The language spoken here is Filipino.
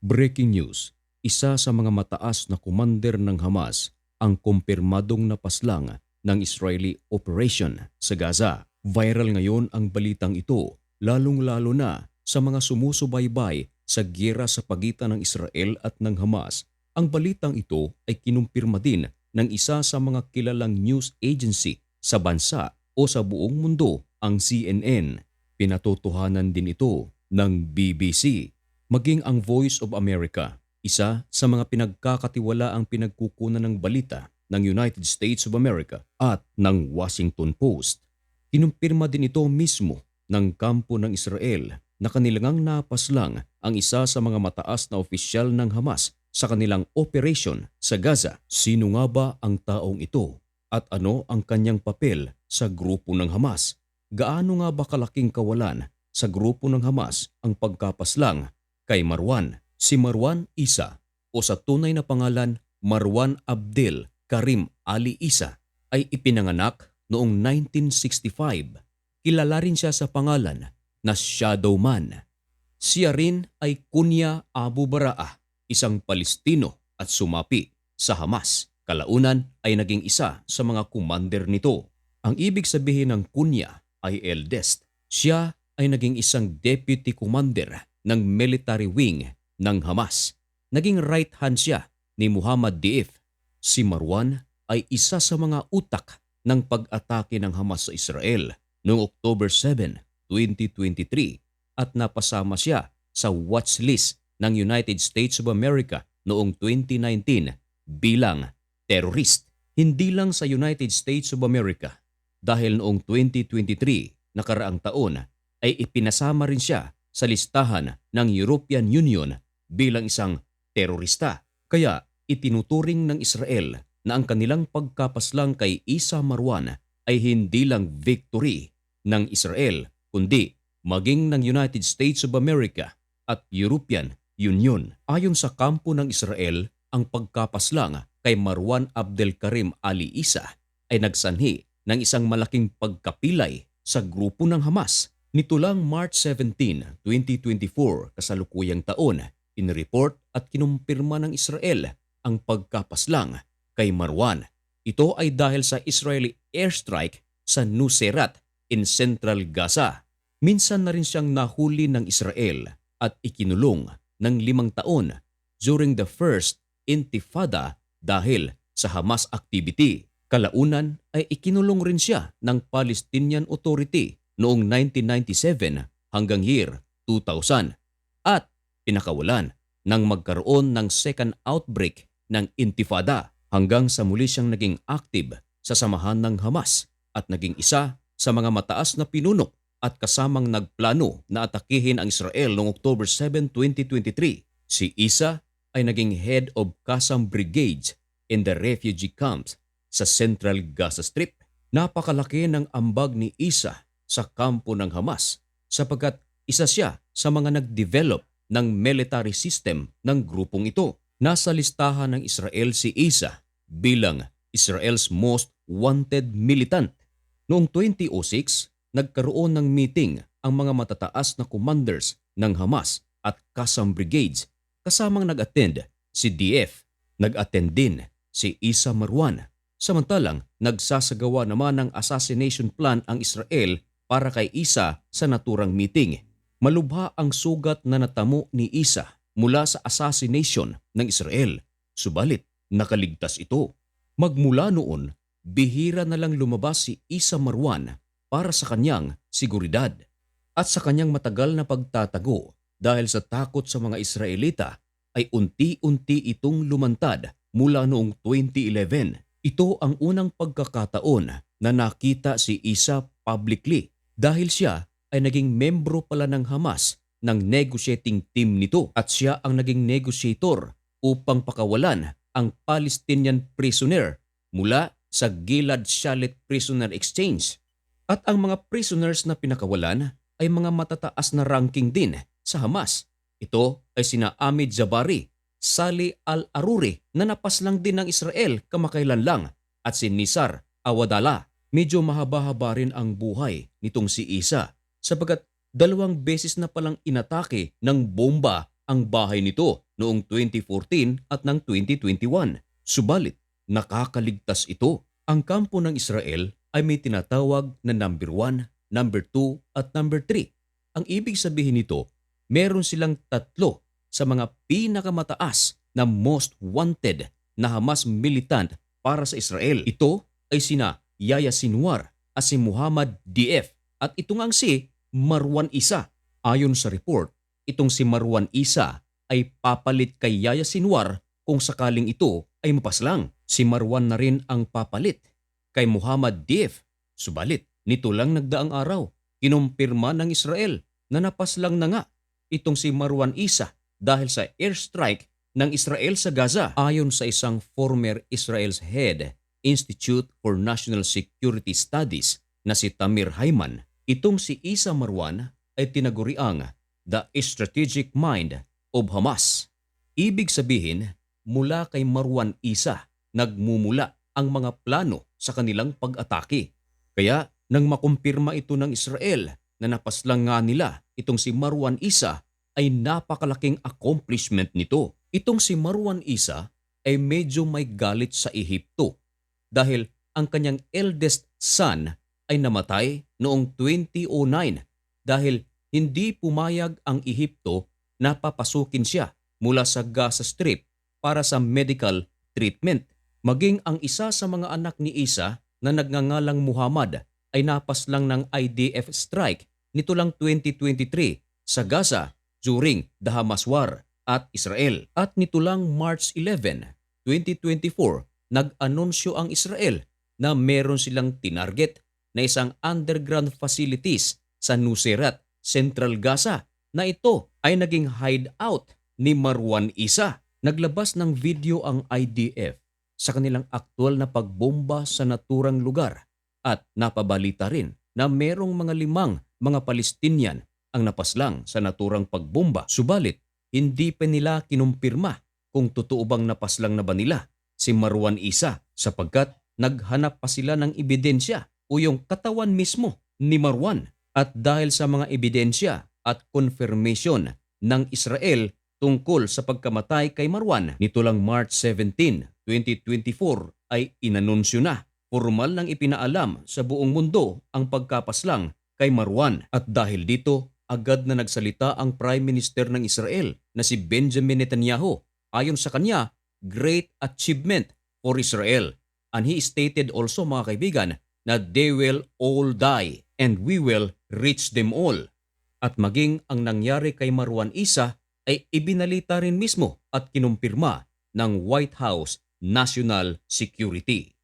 Breaking news, isa sa mga mataas na kumander ng Hamas ang kumpirmadong napaslang ng Israeli operation sa Gaza. Viral ngayon ang balitang ito, lalong-lalo na sa mga sumusubaybay sa giyera sa pagitan ng Israel at ng Hamas. Ang balitang ito ay kinumpirma din ng isa sa mga kilalang news agency sa bansa o sa buong mundo, ang CNN. Pinatotohanan din ito ng BBC maging ang Voice of America, isa sa mga pinagkakatiwala ang pinagkukunan ng balita ng United States of America at ng Washington Post. Kinumpirma din ito mismo ng kampo ng Israel na kanilang napaslang ang isa sa mga mataas na opisyal ng Hamas sa kanilang operation sa Gaza. Sino nga ba ang taong ito at ano ang kanyang papel sa grupo ng Hamas? Gaano nga ba kalaking kawalan sa grupo ng Hamas ang pagkapaslang kay Marwan. Si Marwan Isa o sa tunay na pangalan Marwan Abdel Karim Ali Isa ay ipinanganak noong 1965. Kilala rin siya sa pangalan na Shadow Man. Siya rin ay Kunya Abu Baraa, isang Palestino at sumapi sa Hamas. Kalaunan ay naging isa sa mga commander nito. Ang ibig sabihin ng Kunya ay eldest. Siya ay naging isang deputy commander ng military wing ng Hamas. Naging right hand siya ni Muhammad Diif. Si Marwan ay isa sa mga utak ng pag-atake ng Hamas sa Israel noong October 7, 2023 at napasama siya sa watch list ng United States of America noong 2019 bilang terrorist. Hindi lang sa United States of America dahil noong 2023 nakaraang taon ay ipinasama rin siya sa listahan ng European Union bilang isang terorista. Kaya itinuturing ng Israel na ang kanilang pagkapaslang kay Isa Marwan ay hindi lang victory ng Israel kundi maging ng United States of America at European Union. Ayon sa kampo ng Israel, ang pagkapaslang kay Marwan Abdel Karim Ali Isa ay nagsanhi ng isang malaking pagkapilay sa grupo ng Hamas Nito lang March 17, 2024, kasalukuyang taon, inreport at kinumpirma ng Israel ang pagkapaslang kay Marwan. Ito ay dahil sa Israeli airstrike sa Nuseirat in Central Gaza. Minsan na rin siyang nahuli ng Israel at ikinulong ng limang taon during the first intifada dahil sa Hamas activity. Kalaunan ay ikinulong rin siya ng Palestinian Authority noong 1997 hanggang year 2000 at pinakawalan nang magkaroon ng second outbreak ng intifada hanggang sa muli siyang naging active sa samahan ng Hamas at naging isa sa mga mataas na pinuno at kasamang nagplano na atakihin ang Israel noong October 7, 2023. Si Isa ay naging head of Qassam Brigades in the refugee camps sa Central Gaza Strip. Napakalaki ng ambag ni Isa sa kampo ng Hamas sapagkat isa siya sa mga nag-develop ng military system ng grupong ito. Nasa listahan ng Israel si Isa bilang Israel's most wanted militant. Noong 2006, nagkaroon ng meeting ang mga matataas na commanders ng Hamas at Qassam Brigades kasamang nag-attend si DF. Nag-attend din si Isa Marwan. Samantalang nagsasagawa naman ng assassination plan ang Israel para kay Isa sa naturang meeting. Malubha ang sugat na natamo ni Isa mula sa assassination ng Israel. Subalit, nakaligtas ito. Magmula noon, bihira na lang lumabas si Isa Marwan para sa kanyang seguridad at sa kanyang matagal na pagtatago dahil sa takot sa mga Israelita ay unti-unti itong lumantad mula noong 2011. Ito ang unang pagkakataon na nakita si Isa publicly dahil siya ay naging membro pala ng Hamas ng negotiating team nito at siya ang naging negotiator upang pakawalan ang Palestinian prisoner mula sa Gilad Shalit Prisoner Exchange. At ang mga prisoners na pinakawalan ay mga matataas na ranking din sa Hamas. Ito ay sina Amid Jabari, Sali al-Aruri na napaslang din ng Israel kamakailan lang at si Nisar Awadala medyo mahaba-haba rin ang buhay nitong si Isa sapagkat dalawang beses na palang inatake ng bomba ang bahay nito noong 2014 at ng 2021. Subalit, nakakaligtas ito. Ang kampo ng Israel ay may tinatawag na number 1, number 2 at number 3. Ang ibig sabihin nito, meron silang tatlo sa mga pinakamataas na most wanted na Hamas militant para sa Israel. Ito ay sina Yaya Sinwar at si Muhammad DF at ito ngang si Marwan Isa. Ayon sa report, itong si Marwan Isa ay papalit kay Yaya Sinwar kung sakaling ito ay mapaslang. Si Marwan na rin ang papalit kay Muhammad Dif. Subalit, nito lang nagdaang araw, kinumpirma ng Israel na napaslang na nga itong si Marwan Isa dahil sa airstrike ng Israel sa Gaza. Ayon sa isang former Israel's head, Institute for National Security Studies na si Tamir Hayman, itong si Isa Marwan ay tinaguriang the strategic mind of Hamas. Ibig sabihin, mula kay Marwan Isa, nagmumula ang mga plano sa kanilang pag-atake. Kaya nang makumpirma ito ng Israel na napaslang nga nila itong si Marwan Isa ay napakalaking accomplishment nito. Itong si Marwan Isa ay medyo may galit sa Ehipto dahil ang kanyang eldest son ay namatay noong 2009 dahil hindi pumayag ang Ehipto na papasukin siya mula sa Gaza Strip para sa medical treatment. Maging ang isa sa mga anak ni Isa na nagngangalang Muhammad ay napaslang ng IDF strike nito lang 2023 sa Gaza during the Hamas War at Israel. At nito lang March 11, 2024, nag-anunsyo ang Israel na meron silang tinarget na isang underground facilities sa Nuseirat, Central Gaza na ito ay naging hideout ni Marwan Isa. Naglabas ng video ang IDF sa kanilang aktual na pagbomba sa naturang lugar at napabalita rin na merong mga limang mga Palestinian ang napaslang sa naturang pagbomba. Subalit, hindi pa nila kinumpirma kung totoo bang napaslang na ba nila si Marwan Isa sapagkat naghanap pa sila ng ebidensya o yung katawan mismo ni Marwan. At dahil sa mga ebidensya at confirmation ng Israel tungkol sa pagkamatay kay Marwan nito lang March 17, 2024 ay inanunsyo na. Formal nang ipinaalam sa buong mundo ang pagkapaslang kay Marwan. At dahil dito agad na nagsalita ang Prime Minister ng Israel na si Benjamin Netanyahu. Ayon sa kanya great achievement for Israel and he stated also mga kaibigan na they will all die and we will reach them all at maging ang nangyari kay Marwan Isa ay ibinalita rin mismo at kinumpirma ng White House National Security.